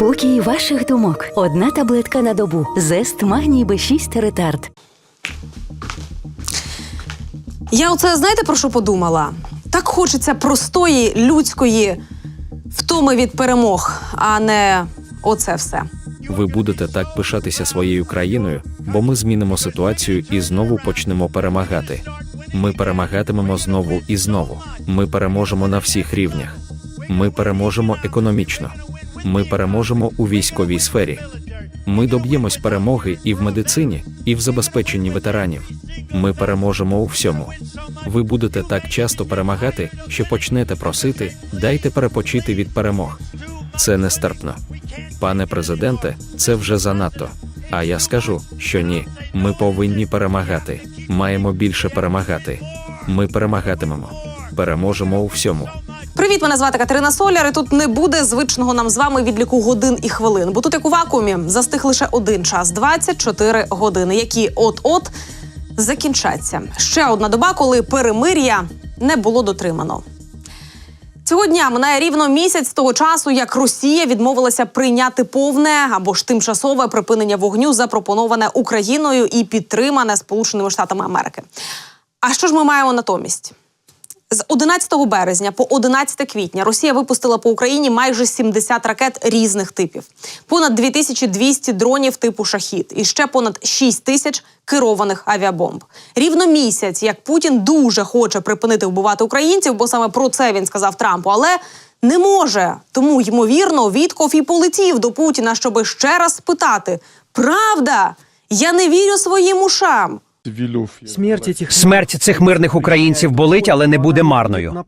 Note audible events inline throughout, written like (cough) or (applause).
Спокій ваших думок. Одна таблетка на добу. Зест магній Б6 ретард. Я оце знаєте про що подумала? Так хочеться простої людської втоми від перемог, а не оце все. Ви будете так пишатися своєю країною, бо ми змінимо ситуацію і знову почнемо перемагати. Ми перемагатимемо знову і знову. Ми переможемо на всіх рівнях. Ми переможемо економічно. Ми переможемо у військовій сфері. Ми доб'ємось перемоги і в медицині, і в забезпеченні ветеранів. Ми переможемо у всьому. Ви будете так часто перемагати, що почнете просити дайте перепочити від перемог. Це нестерпно. Пане президенте, це вже занадто. А я скажу, що ні. Ми повинні перемагати. Маємо більше перемагати. Ми перемагатимемо. Переможемо у всьому. Привіт, мене звати Катерина Соляр. І тут не буде звичного нам з вами відліку годин і хвилин. Бо тут, як у вакуумі, застиг лише один час 24 години, які от-от закінчаться. Ще одна доба, коли перемир'я не було дотримано. Цього дня минає рівно місяць того часу, як Росія відмовилася прийняти повне або ж тимчасове припинення вогню, запропоноване Україною і підтримане Сполученими Штатами Америки. А що ж ми маємо натомість? З 11 березня по 11 квітня Росія випустила по Україні майже 70 ракет різних типів, понад 2200 дронів типу шахід і ще понад 6 тисяч керованих авіабомб. Рівно місяць, як Путін дуже хоче припинити вбивати українців, бо саме про це він сказав Трампу, але не може. Тому ймовірно, Вітков і полетів до Путіна, щоби ще раз спитати: Правда, я не вірю своїм ушам. Смерть этих Смерть цих мирних українців болить, але не буде марною.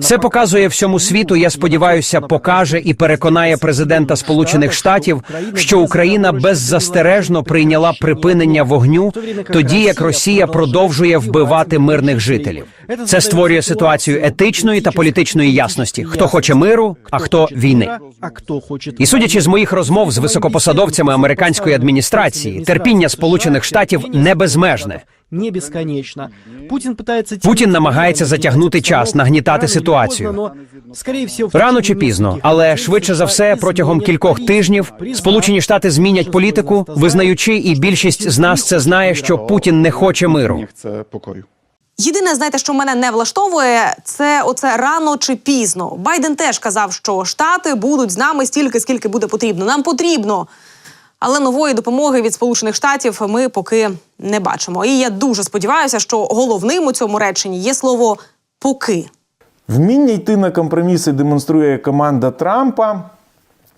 Це показує всьому світу. Я сподіваюся, покаже і переконає президента Сполучених Штатів, що Україна беззастережно прийняла припинення вогню, тоді як Росія продовжує вбивати мирних жителів. Це створює ситуацію етичної та політичної ясності: хто хоче миру, а хто війни. А хто хоче І судячи з моїх розмов з високопосадовцями американської адміністрації, терпіння Сполучених Штатів не безмежне. Не безконечно. Путін питається Путін намагається затягнути час, нагнітати ситуацію. Рано чи пізно, але швидше за все, протягом кількох тижнів Сполучені Штати змінять політику, визнаючи, і більшість з нас це знає, що Путін не хоче миру. Єдине, знаєте, що мене не влаштовує, це оце рано чи пізно. Байден теж казав, що штати будуть з нами стільки, скільки буде потрібно. Нам потрібно. Але нової допомоги від Сполучених Штатів ми поки не бачимо. І я дуже сподіваюся, що головним у цьому реченні є слово поки. Вміння йти на компроміси демонструє команда Трампа.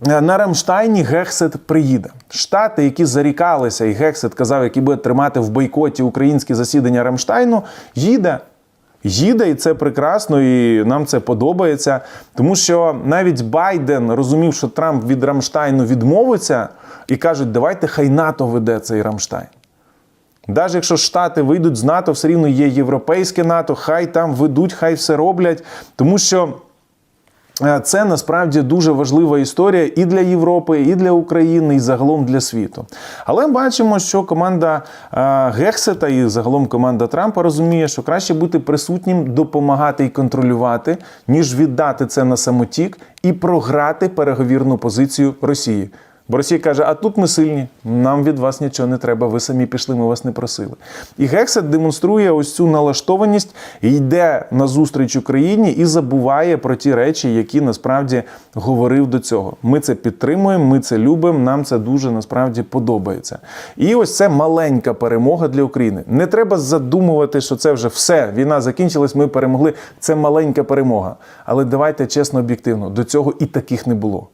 Е, На Рамштайні Гексет приїде. Штати, які зарікалися, і Гексет казав, які буде тримати в бойкоті українські засідання Рамштайну, їде. Їде, і це прекрасно, і нам це подобається. Тому що навіть Байден розумів, що Трамп від Рамштайну відмовиться, і кажуть, давайте хай НАТО веде цей Рамштайн. Навіть якщо Штати вийдуть з НАТО, все рівно є європейське НАТО, хай там ведуть, хай все роблять. Тому що це насправді дуже важлива історія і для Європи, і для України, і загалом для світу. Але бачимо, що команда е, Гексета і загалом команда Трампа розуміє, що краще бути присутнім, допомагати і контролювати, ніж віддати це на самотік і програти переговірну позицію Росії. Бо Росія каже: а тут ми сильні, нам від вас нічого не треба, ви самі пішли, ми вас не просили. І Гексет демонструє ось цю налаштованість, йде на зустріч Україні і забуває про ті речі, які насправді говорив до цього. Ми це підтримуємо, ми це любимо, нам це дуже насправді подобається. І ось це маленька перемога для України. Не треба задумувати, що це вже все. Війна закінчилась, ми перемогли. Це маленька перемога. Але давайте чесно, об'єктивно, до цього і таких не було.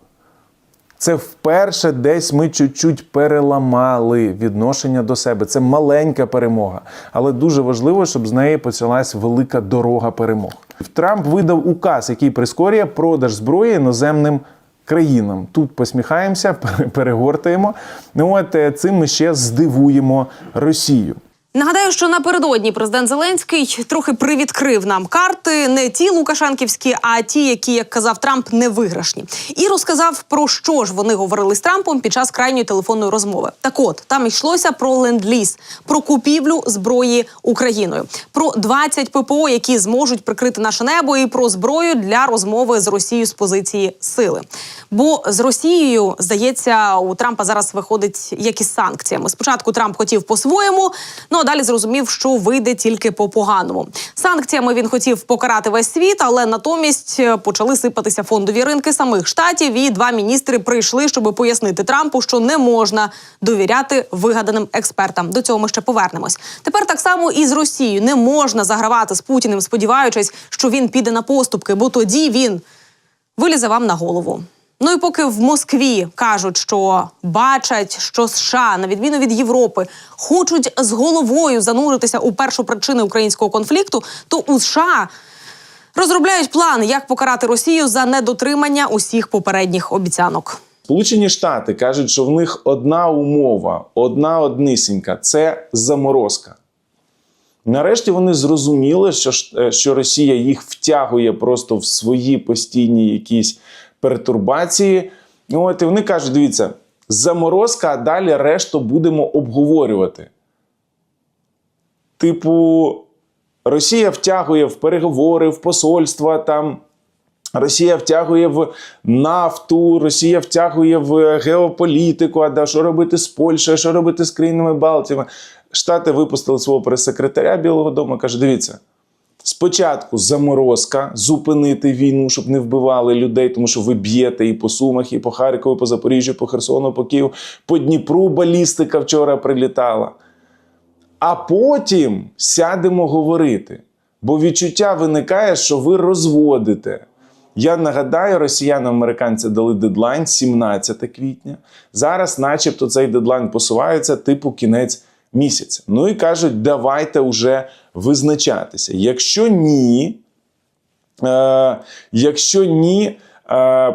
Це вперше десь ми чуть-чуть переламали відношення до себе. Це маленька перемога, але дуже важливо, щоб з неї почалась велика дорога перемог. Трамп видав указ, який прискорює продаж зброї іноземним країнам. Тут посміхаємося, (laughs) перегортаємо. Ну от е, цим ми ще здивуємо Росію. Нагадаю, що напередодні президент Зеленський трохи привідкрив нам карти, не ті лукашенківські, а ті, які, як казав Трамп, не виграшні. І розказав про що ж вони говорили з Трампом під час крайньої телефонної розмови. Так от там йшлося про ленд-ліз, про купівлю зброї Україною, про 20 ППО, які зможуть прикрити наше небо, і про зброю для розмови з Росією з позиції сили. Бо з Росією здається, у Трампа зараз виходить як із санкціями. Спочатку Трамп хотів по-своєму, ну далі зрозумів, що вийде тільки по поганому. Санкціями він хотів покарати весь світ, але натомість е, почали сипатися фондові ринки самих штатів. І два міністри прийшли, щоб пояснити Трампу, що не можна довіряти вигаданим експертам. До цього ми ще повернемось. Тепер так само і з Росією не можна загравати з Путіним, сподіваючись, що він піде на поступки, бо тоді він вилізе вам на голову. Ну і поки в Москві кажуть, що бачать, що США, на відміну від Європи, хочуть з головою зануритися у першу причину українського конфлікту, то у США розробляють план, як покарати Росію за недотримання усіх попередніх обіцянок. Сполучені Штати кажуть, що в них одна умова, одна однисінька це заморозка. Нарешті вони зрозуміли, що, е, що Росія їх втягує просто в свої постійні якісь пертурбації. От, і вони кажуть: дивіться, заморозка, а далі решту будемо обговорювати. Типу, Росія втягує в переговори, в посольства там. Росія втягує в нафту, Росія втягує в геополітику. А да, що робити з Польщею, що робити з країнами Балтіями? Штати випустили свого прес-секретаря Білого Дому. каже: дивіться, спочатку заморозка, зупинити війну, щоб не вбивали людей, тому що ви б'єте і по Сумах, і по Харкову, і по Запоріжжю, по Херсону, по Києву, по Дніпру балістика вчора прилітала. А потім сядемо говорити. Бо відчуття виникає, що ви розводите. Я нагадаю, росіянам американці дали дедлайн 17 квітня. Зараз, начебто, цей дедлайн посувається типу кінець місяця. Ну і кажуть, давайте вже визначатися. Якщо ні, е, якщо ні, е,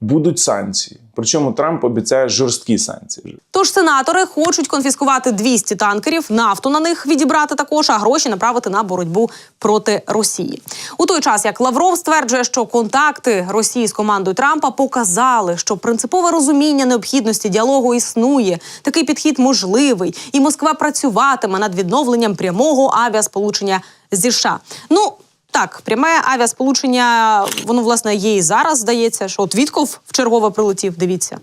будуть санкції. Причому Трамп обіцяє жорсткі санкції. Тож сенатори хочуть конфіскувати 200 танкерів, нафту на них відібрати також, а гроші направити на боротьбу проти Росії. У той час як Лавров стверджує, що контакти Росії з командою Трампа показали, що принципове розуміння необхідності діалогу існує. Такий підхід можливий, і Москва працюватиме над відновленням прямого авіасполучення зі США. Ну. Так, пряме авіасполучення, воно власне є і зараз. Здається, що от Вітков в чергове прилетів. Дивіться.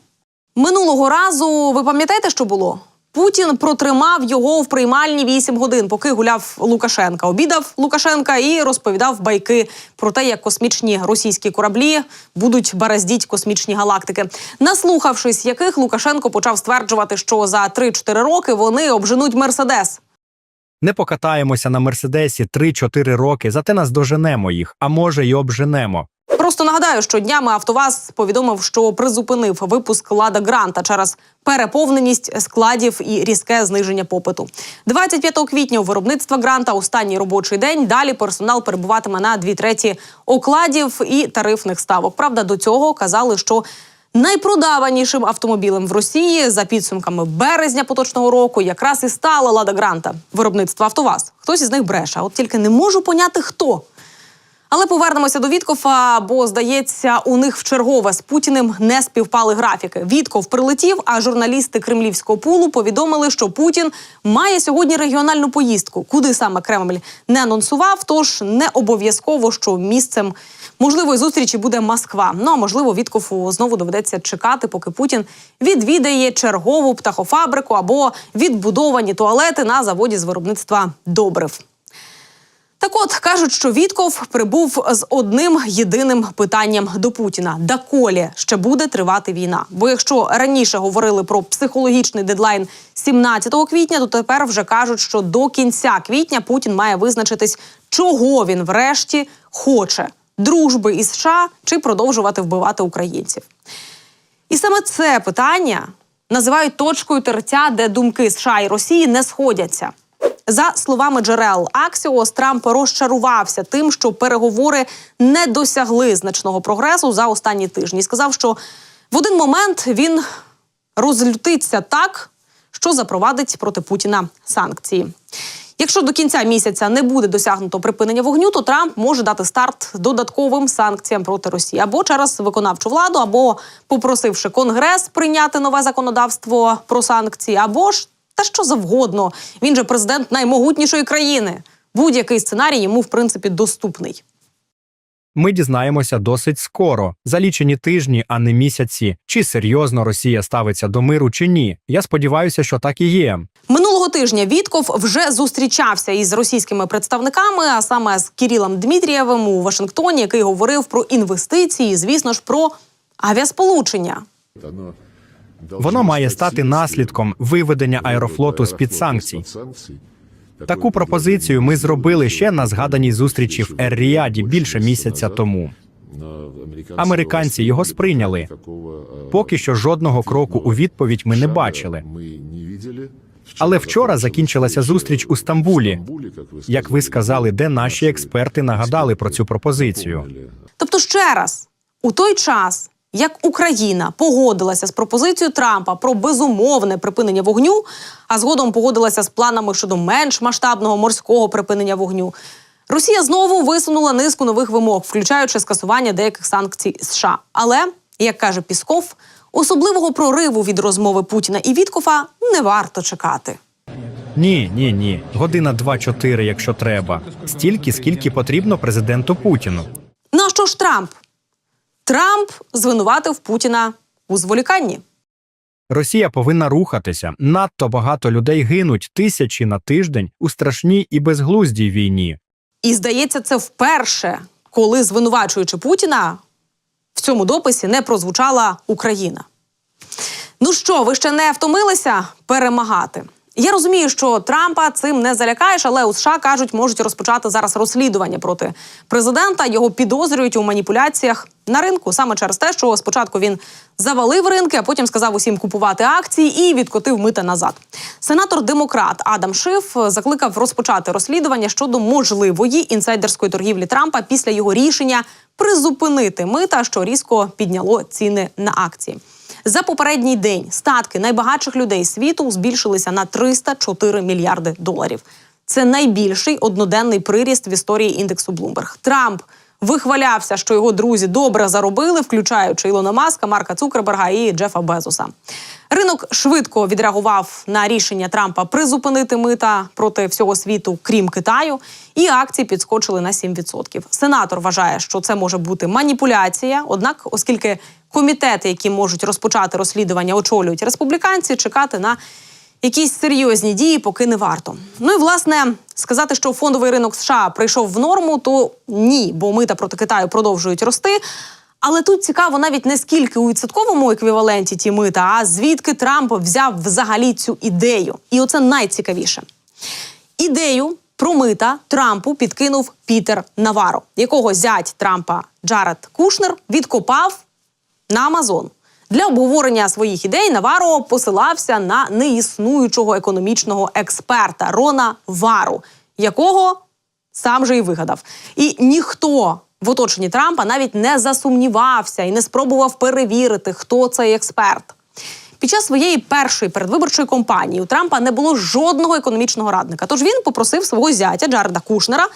Минулого разу ви пам'ятаєте, що було? Путін протримав його в приймальні 8 годин, поки гуляв Лукашенка. Обідав Лукашенка і розповідав байки про те, як космічні російські кораблі будуть бараздіть космічні галактики. Наслухавшись, яких Лукашенко почав стверджувати, що за 3-4 роки вони обженуть Мерседес. Не покатаємося на мерседесі 3-4 роки, зате нас доженемо їх, а може й обженемо. Просто нагадаю, що днями Автоваз повідомив, що призупинив випуск Лада Гранта через переповненість складів і різке зниження попиту. 25 квітня у виробництва гранта останній робочий день. Далі персонал перебуватиме на дві треті окладів і тарифних ставок. Правда, до цього казали, що Найпродаванішим автомобілем в Росії за підсумками березня поточного року якраз і стала Лада Гранта виробництва Автоваз. Хтось із них бреше, от тільки не можу поняти хто. Але повернемося до Віткофа, бо здається, у них в чергове з Путіним не співпали графіки. Вітков прилетів, а журналісти кремлівського пулу повідомили, що Путін має сьогодні регіональну поїздку. Куди саме Кремль не анонсував, тож не обов'язково, що місцем можливої зустрічі буде Москва. Ну а можливо, Віткофу знову доведеться чекати, поки Путін відвідає чергову птахофабрику або відбудовані туалети на заводі з виробництва добрив. Так от кажуть, що Вітков прибув з одним єдиним питанням до Путіна: доколі ще буде тривати війна? Бо якщо раніше говорили про психологічний дедлайн 17 квітня, то тепер вже кажуть, що до кінця квітня Путін має визначитись, чого він врешті хоче: дружби із США чи продовжувати вбивати українців. І саме це питання називають точкою тертя, де думки США і Росії не сходяться. За словами джерел Аксіос, Трамп розчарувався тим, що переговори не досягли значного прогресу за останні тижні. І Сказав, що в один момент він розлютиться так, що запровадить проти Путіна санкції. Якщо до кінця місяця не буде досягнуто припинення вогню, то Трамп може дати старт додатковим санкціям проти Росії або через виконавчу владу, або попросивши Конгрес прийняти нове законодавство про санкції, або ж та що завгодно. Він же президент наймогутнішої країни. Будь-який сценарій йому в принципі доступний. Ми дізнаємося досить скоро, за лічені тижні, а не місяці, чи серйозно Росія ставиться до миру чи ні. Я сподіваюся, що так і є. Минулого тижня Вітков вже зустрічався із російськими представниками, а саме з Кірілом Дмитрієвим у Вашингтоні, який говорив про інвестиції, звісно ж, про авіасполучення. Воно має стати наслідком виведення аерофлоту з під санкцій. Таку пропозицію ми зробили ще на згаданій зустрічі в Ер-Ріаді більше місяця тому. Американці його сприйняли. Поки що жодного кроку у відповідь ми не бачили. Але вчора закінчилася зустріч у Стамбулі. Як ви сказали, де наші експерти нагадали про цю пропозицію. Тобто, ще раз, у той час, як Україна погодилася з пропозицією Трампа про безумовне припинення вогню, а згодом погодилася з планами щодо менш масштабного морського припинення вогню. Росія знову висунула низку нових вимог, включаючи скасування деяких санкцій США. Але, як каже Пісков, особливого прориву від розмови Путіна і Віткофа не варто чекати. Ні, ні, ні. Година 2-4, якщо треба. Стільки, скільки потрібно президенту Путіну. На що ж Трамп? Трамп звинуватив Путіна у зволіканні. Росія повинна рухатися. Надто багато людей гинуть тисячі на тиждень у страшній і безглуздій війні. І здається, це вперше, коли звинувачуючи Путіна, в цьому дописі не прозвучала Україна. Ну що, ви ще не втомилися перемагати? Я розумію, що Трампа цим не залякаєш, але у США кажуть, можуть розпочати зараз розслідування проти президента. Його підозрюють у маніпуляціях на ринку саме через те, що спочатку він завалив ринки, а потім сказав усім купувати акції і відкотив мита назад. Сенатор демократ Адам Шиф закликав розпочати розслідування щодо можливої інсайдерської торгівлі Трампа після його рішення призупинити мита, що різко підняло ціни на акції. За попередній день статки найбагатших людей світу збільшилися на 304 мільярди доларів. Це найбільший одноденний приріст в історії індексу Bloomberg. Трамп вихвалявся, що його друзі добре заробили, включаючи Ілона Маска, Марка Цукерберга і Джефа Безоса. Ринок швидко відреагував на рішення Трампа призупинити мита проти всього світу, крім Китаю, і акції підскочили на 7%. Сенатор вважає, що це може бути маніпуляція. Однак, оскільки комітети, які можуть розпочати розслідування, очолюють республіканці, чекати на якісь серйозні дії поки не варто. Ну і власне сказати, що фондовий ринок США прийшов в норму, то ні, бо мита проти Китаю продовжують рости. Але тут цікаво навіть не скільки у відсотковому еквіваленті ті мита, а звідки Трамп взяв взагалі цю ідею. І оце найцікавіше. Ідею про мита Трампу підкинув Пітер Наваро, якого зять Трампа Джаред Кушнер відкопав на Амазон. Для обговорення своїх ідей Наваро посилався на неіснуючого економічного експерта Рона Вару, якого сам же і вигадав. І ніхто в оточенні Трампа навіть не засумнівався і не спробував перевірити, хто цей експерт. Під час своєї першої передвиборчої кампанії у Трампа не було жодного економічного радника. Тож він попросив свого зятя Джареда Кушнера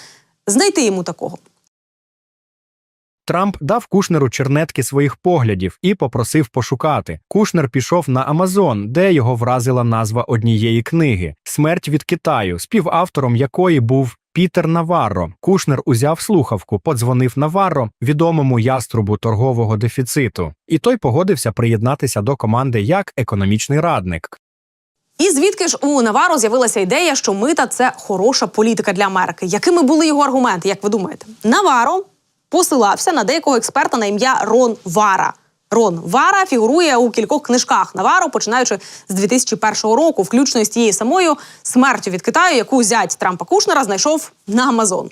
знайти йому такого. Трамп дав Кушнеру чернетки своїх поглядів і попросив пошукати. Кушнер пішов на Амазон, де його вразила назва однієї книги Смерть від Китаю, співавтором якої був Пітер Наварро. Кушнер узяв слухавку, подзвонив Наварро, відомому яструбу торгового дефіциту, і той погодився приєднатися до команди як економічний радник. І звідки ж у Наваро з'явилася ідея, що мита це хороша політика для Америки? Якими були його аргументи? Як ви думаєте? Наваро посилався на деякого експерта на ім'я Рон Вара. Рон Вара фігурує у кількох книжках Наваро, починаючи з 2001 року, включно з тією самою смертю від Китаю, яку зять Трампа Кушнера знайшов на Амазон.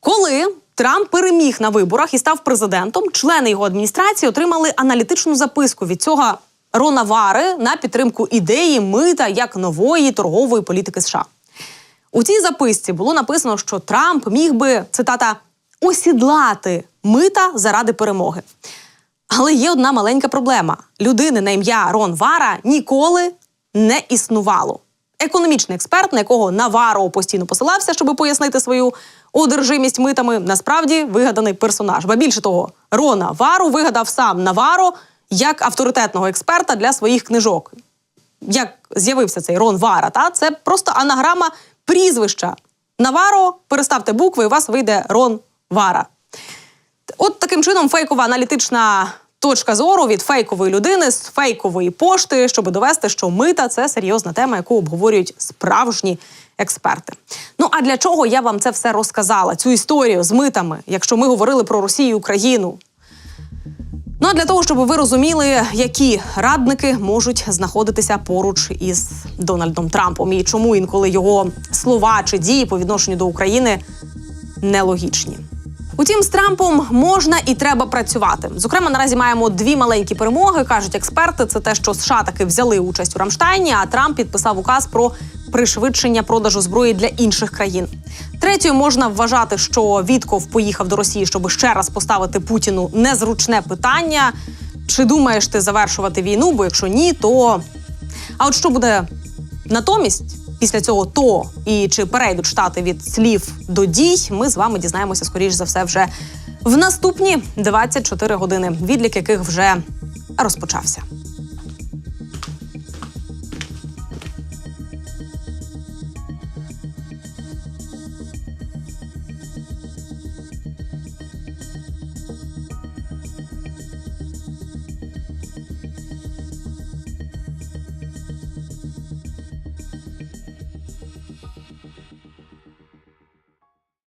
Коли Трамп переміг на виборах і став президентом, члени його адміністрації отримали аналітичну записку від цього Рона Вари на підтримку ідеї мита як нової торгової політики США. У цій записці було написано, що Трамп міг би цитата осідлати мита заради перемоги. Але є одна маленька проблема: людини на ім'я Рон Вара ніколи не існувало. економічний експерт, на якого Наваро постійно посилався, щоб пояснити свою одержимість митами, насправді вигаданий персонаж. Ба більше того, Рона Вару вигадав сам Наваро як авторитетного експерта для своїх книжок. Як з'явився цей Рон Вара, та це просто анаграма прізвища. Наваро, переставте букви, і у вас вийде Рон Вара. От таким чином фейкова аналітична точка зору від фейкової людини з фейкової пошти, щоб довести, що мита це серйозна тема, яку обговорюють справжні експерти. Ну а для чого я вам це все розказала? Цю історію з митами, якщо ми говорили про Росію і Україну. Ну а для того, щоб ви розуміли, які радники можуть знаходитися поруч із Дональдом Трампом, і чому інколи його слова чи дії по відношенню до України нелогічні. Утім, з Трампом можна і треба працювати. Зокрема, наразі маємо дві маленькі перемоги. кажуть експерти. Це те, що США таки взяли участь у Рамштайні, а Трамп підписав указ про пришвидшення продажу зброї для інших країн. Третьою можна вважати, що Вітков поїхав до Росії, щоб ще раз поставити Путіну незручне питання. Чи думаєш ти завершувати війну? Бо якщо ні, то а от що буде натомість після цього то і чи перейдуть штати від слів до дій, ми з вами дізнаємося скоріш за все вже в наступні 24 години, відлік яких вже розпочався.